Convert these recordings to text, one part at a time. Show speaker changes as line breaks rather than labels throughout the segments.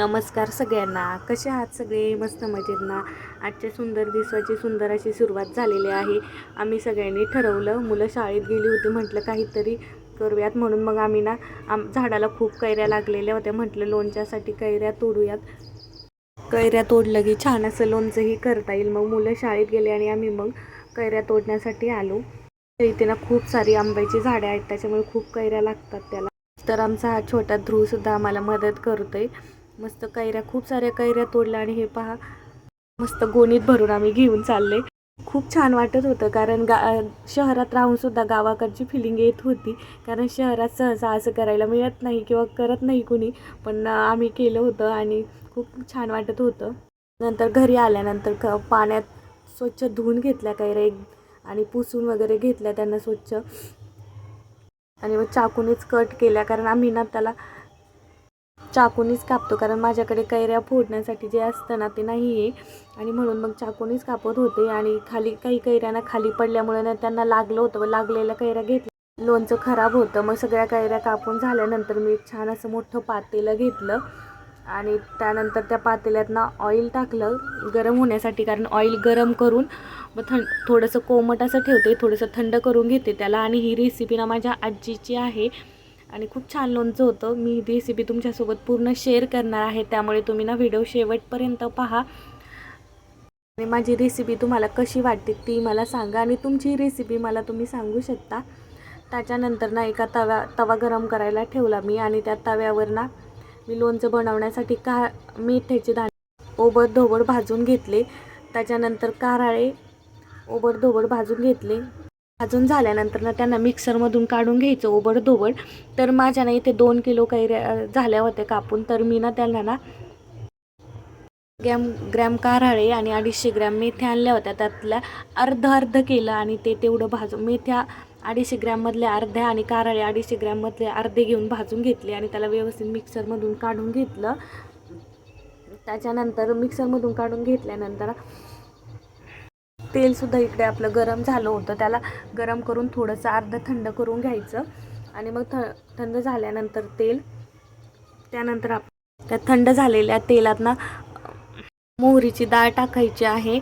नमस्कार सगळ्यांना. कसे आहात सगळे? मस्त मजेत ना आजच्या सुंदर दिवसाची सुंदर अशी सुरुवात झालेली आहे. आम्ही सगळ्यांनी ठरवलं मुलं शाळेत गेली होती म्हटलं काहीतरी करूयात म्हणून. मग आम्ही ना आम झाडाला खूप कैऱ्या लागलेल्या होत्या म्हटलं लोणच्यासाठी कैऱ्या तोडूयात. कैऱ्या तोडलं की छान असं लोणचंही करता येईल. मग मुलं शाळेत गेले आणि आम्ही मग कैऱ्या तोडण्यासाठी आलो. इथे ना खूप सारी आंब्याची झाडे आहेत त्याच्यामुळे खूप कैऱ्या लागतात त्याला. तर आमचा हा छोटा ध्रुवसुद्धा आम्हाला मदत करतोय. मस्त कैऱ्या खूप साऱ्या कैऱ्या तोडल्या आणि हे पहा मस्त गोणीत भरून आम्ही घेऊन चालले. खूप छान वाटत होतं कारण गा शहरात राहूनसुद्धा गावाकडची फिलिंग येत होती. कारण शहरात सहसा असं करायला मिळत नाही किंवा करत नाही कुणी पण आम्ही केलं होतं आणि खूप छान वाटत होतं. नंतर घरी आल्यानंतर क पाण्यात स्वच्छ धुवून घेतल्या कैऱ्या एक आणि पुसून वगैरे घेतल्या त्यांना स्वच्छ. आणि मग चाकूनेच कट केल्या कारण आम्ही ना त्याला चाकूनीच कापतो कारण माझ्याकडे कैऱ्या फोडण्यासाठी जे असतं ना ते नाही आहे आणि म्हणून मग चाकूनीच कापत होते आणि खाली काही कैऱ्यांना खाली पडल्यामुळे ना त्यांना लागलं होतं व लागलेल्या कैऱ्या घेतल्या. लोणचं खराब होतं मग सगळ्या कैऱ्या कापून झाल्यानंतर मी एक छान असं मोठं पातेलं घेतलं. आणि त्यानंतर त्या पातेल्यात ना ऑइल टाकलं गरम होण्यासाठी कारण ऑइल गरम करून मग थंड थोडंसं कोमट असं ठेवते थोडंसं थंड करून घेते त्याला. आणि ही रेसिपी ना माझ्या आजीची आहे. आणि खूप छान लोणचं होतं. मी ही रेसिपी तुमच्यासोबत पूर्ण शेअर करणार आहे. त्यामुळे तुम्ही ना व्हिडिओ शेवटपर्यंत पहा. आणि माझी रेसिपी तुम्हाला कशी वाटते ती मला सांगा आणि तुमची रेसिपी मला तुम्ही सांगू शकता. त्याच्यानंतर ना एका तव्या तवा गरम करायला ठेवला मी आणि त्या तव्यावर ना मी लोणचं बनवण्यासाठी का मेथ्याचे दाणे ओबड धोबड भाजून घेतले. त्याच्यानंतर कारळे ओबड धोबड भाजून घेतले. भाजून झाल्यानंतर ना त्यांना मिक्सरमधून काढून घ्यायचं ओबड धोबड तर माझ्या ना इथे दोन किलो कैऱ्या झाल्या होत्या कापून. तर मी ना त्यांना ना ग्रॅम ग्रॅम कारळे आणि अडीचशे ग्रॅम मेथ्या आणल्या होत्या. त्यातल्या अर्ध अर्ध केलं आणि ते तेवढं भाजून मेथ्या अडीचशे ग्रॅममधल्या अर्ध्या आणि कारळे अडीचशे ग्रॅममधले अर्धे घेऊन भाजून घेतले आणि त्याला व्यवस्थित मिक्सरमधून काढून घेतलं. त्याच्यानंतर मिक्सरमधून काढून घेतल्यानंतर तेलसुद्धा इकडे आपलं गरम झालं होतं. त्याला गरम करून थोडंसं अर्ध थंड करून घ्यायचं. आणि मग थ थंड झाल्यानंतर तेल. त्यानंतर आप त्या थंड झालेल्या तेलात ना मोहरीची डाळ टाकायची आहे.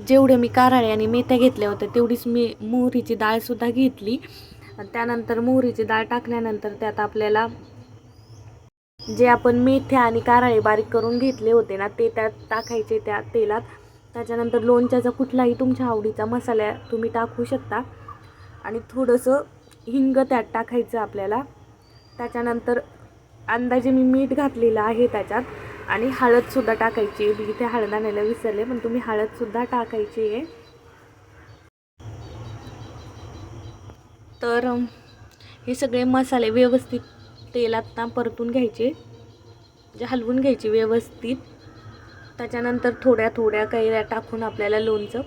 जेवढे मी कारळे आणि मेथ्या घेतल्या होत्या तेवढीच मी मोहरीची डाळसुद्धा घेतली. त्यानंतर मोहरीची डाळ टाकल्यानंतर त्यात आपल्याला जे आपण मेथ्या आणि कारळे बारीक करून घेतले होते ना ते त्यात टाकायचे त्या तेलात. त्याच्यानंतर लोणच्याचा कुठलाही तुमच्या आवडीचा मसाला तुम्ही टाकू शकता. आणि थोडंसं हिंग त्यात टाकायचं आपल्याला. त्याच्यानंतर अंदाजे मी मीठ घातलेलं आहे त्याच्यात. आणि हळदसुद्धा टाकायची आहे. मी इथे हळद आणायला विसरले पण तुम्ही हळदसुद्धा टाकायची आहे. तर हे सगळे मसाले व्यवस्थित तेलात ना परतून घ्यायचे. म्हणजे हलवून घ्यायचे व्यवस्थित. त्याच्यानंतर थोड्या थोड्या कैऱ्या टाकून आपल्याला लोणचं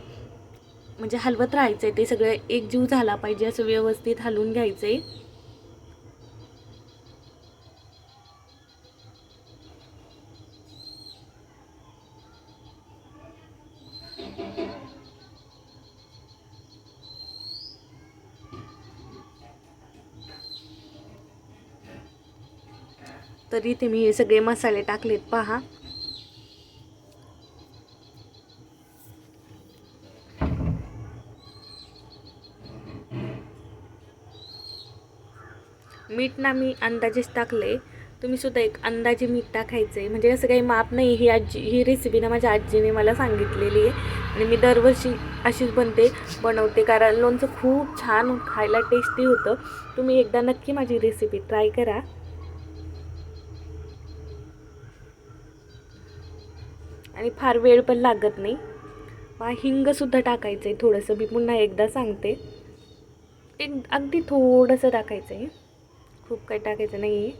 म्हणजे हलवत राहायचं आहे ते सगळं एकजीव झाला पाहिजे असं व्यवस्थित हलवून घ्यायचं आहे तर इथे मी हे सगळे मसाले टाकलेत पहा. मीठ ना मी अंदाजेच टाकले. तुम्हीसुद्धा एक अंदाजे मीठ टाकायचं. आहे म्हणजे असं काही माप नाही ही आजी ही रेसिपी ना माझ्या आजीने मला सांगितलेली आहे. आणि मी दरवर्षी अशीच बनते बनवते. कारण लोणचं खूप छान खायला टेस्टी होतं. तुम्ही एकदा नक्की माझी रेसिपी ट्राय करा. आणि फार वेळ पण लागत नाही. मग हिंगसुद्धा टाकायचं आहे थोडंसं. मी पुन्हा एकदा सांगते. एक अगदी थोडंसं टाकायचं आहे खूप काही टाकायचं नाही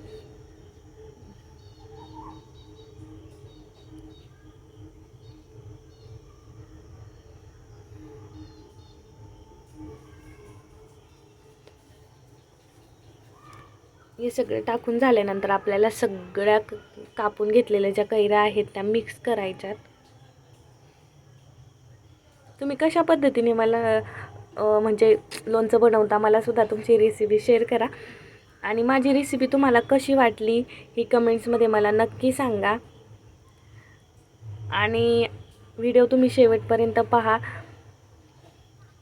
हे सगळं टाकून झाल्यानंतर आपल्याला सगळ्या कापून घेतलेल्या ज्या कैऱ्या आहेत त्या मिक्स करायच्यात. तुम्ही कशा पद्धतीने मला म्हणजे लोणचं बनवता मला सुद्धा तुमची रेसिपी शेअर करा. आणि माझी रेसिपी तुम्हाला कशी वाटली ही कमेंट्समध्ये मला नक्की सांगा. आणि व्हिडिओ तुम्ही शेवटपर्यंत पहा.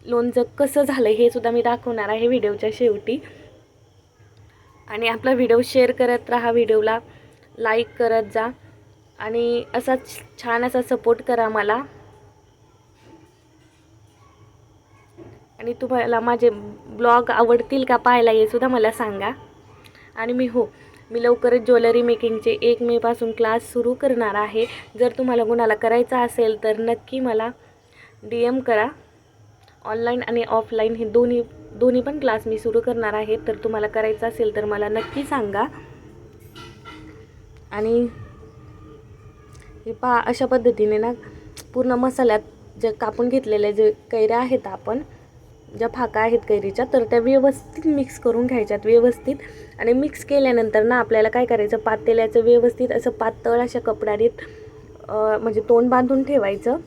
लोणचं कसं झालं हे सुद्धा मी दाखवणार आहे व्हिडिओच्या शेवटी. आणि आपला व्हिडिओ शेअर करत राहा व्हिडिओला लाईक करत जा. आणि असा छान असा सपोर्ट करा मला. आणि तुम्हाला माझे ब्लॉग आवडतील का पाहायला हे सुद्धा मला सांगा. आणि मी हो मी लवकरच ज्वेलरी मेकिंगचे एक मेपासून क्लास सुरू करणार आहे. जर तुम्हाला कुणाला करायचा असेल तर नक्की मला डी एम करा. ऑनलाईन आणि ऑफलाईन हे दोन्ही दोन्ही पण क्लास मी सुरू करणार आहे. तर तुम्हाला करायचं असेल तर मला नक्की सांगा. आणि हे पहा अशा पद्धतीने ना पूर्ण मसाल्यात जे कापून घेतलेले जे कैऱ्या आहेत आपण ज्या फाका आहेत कैरीच्या तर त्या व्यवस्थित मिक्स करून घ्यायच्यात व्यवस्थित. आणि मिक्स केल्यानंतर ना आपल्याला काय करायचं पातेल्याचं व्यवस्थित असं पातळ अशा कपड्यात म्हणजे तोंड बांधून ठेवायचं.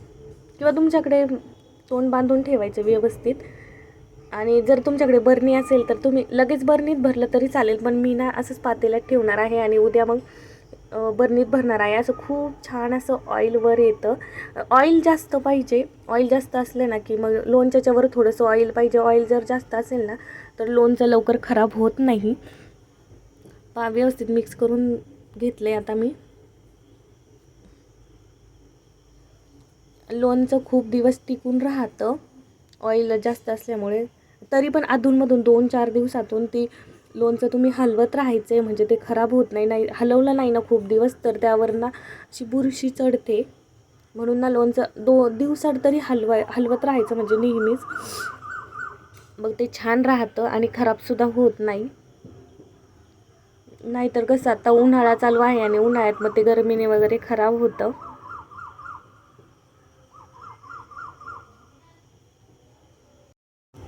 किंवा तुमच्याकडे तोंड बांधून ठेवायचं व्यवस्थित. आणि जर तुमच्याकडे बरणी असेल तर तुम्ही लगेच बरणीत भरलं तरी चालेल पण मी ना असंच पातेल्यात ठेवणार आहे आणि उद्या मग बरणीत भरणार आहे. असं खूप छान असं ऑइलवर येतं. ऑइल जास्त पाहिजे. ऑइल जास्त असलं ना की मग लोणच्याच्यावर थोडंसं ऑइल पाहिजे. ऑइल जर जास्त असेल ना तर लोणचं लवकर खराब होत नाही. पा व्यवस्थित मिक्स करून घेतलं आहे आता मी. लोणचं खूप दिवस टिकून राहतं. ऑइल जास्त असल्यामुळे. तरी पण अधूनमधून दोन चार दिवसातून ती लोणचं तुम्ही हलवत राहायचं आहे म्हणजे ते खराब होत नाही. नाही हलवलं नाही ना खूप दिवस तर त्यावर ना अशी बुरशी चढते. म्हणून ना लोणचं दो दिवसात तरी हलवाय हलवत राहायचं म्हणजे नेहमीच. मग ते छान राहतं आणि खराबसुद्धा होत नाही. नाहीतर कसं आता उन्हाळा चालू आहे आणि उन्हाळ्यात मग ते गरमीने वगैरे खराब होतं.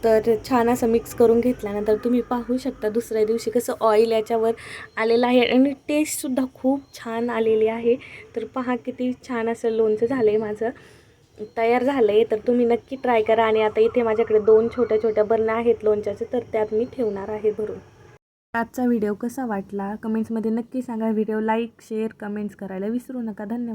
तर छान असं मिक्स करून घेतल्यानंतर तुम्ही पाहू शकता दुसऱ्या दिवशी कसं ऑइल याच्यावर आलेलं आहे. आणि टेस्टसुद्धा खूप छान आलेली आहे. तर पहा किती छान असं लोणचं झालं आहे माझं. तयार झालं आहे तर तुम्ही नक्की ट्राय करा. आणि आता इथे माझ्याकडे दोन छोट्या छोट्या बरणं आहेत लोणच्याचे. तर त्यात मी ठेवणार आहे भरून. आजचा व्हिडिओ कसा वाटला? कमेंट्समध्ये नक्की सांगा. व्हिडिओ लाईक शेअर कमेंट्स करायला विसरू नका. धन्यवाद.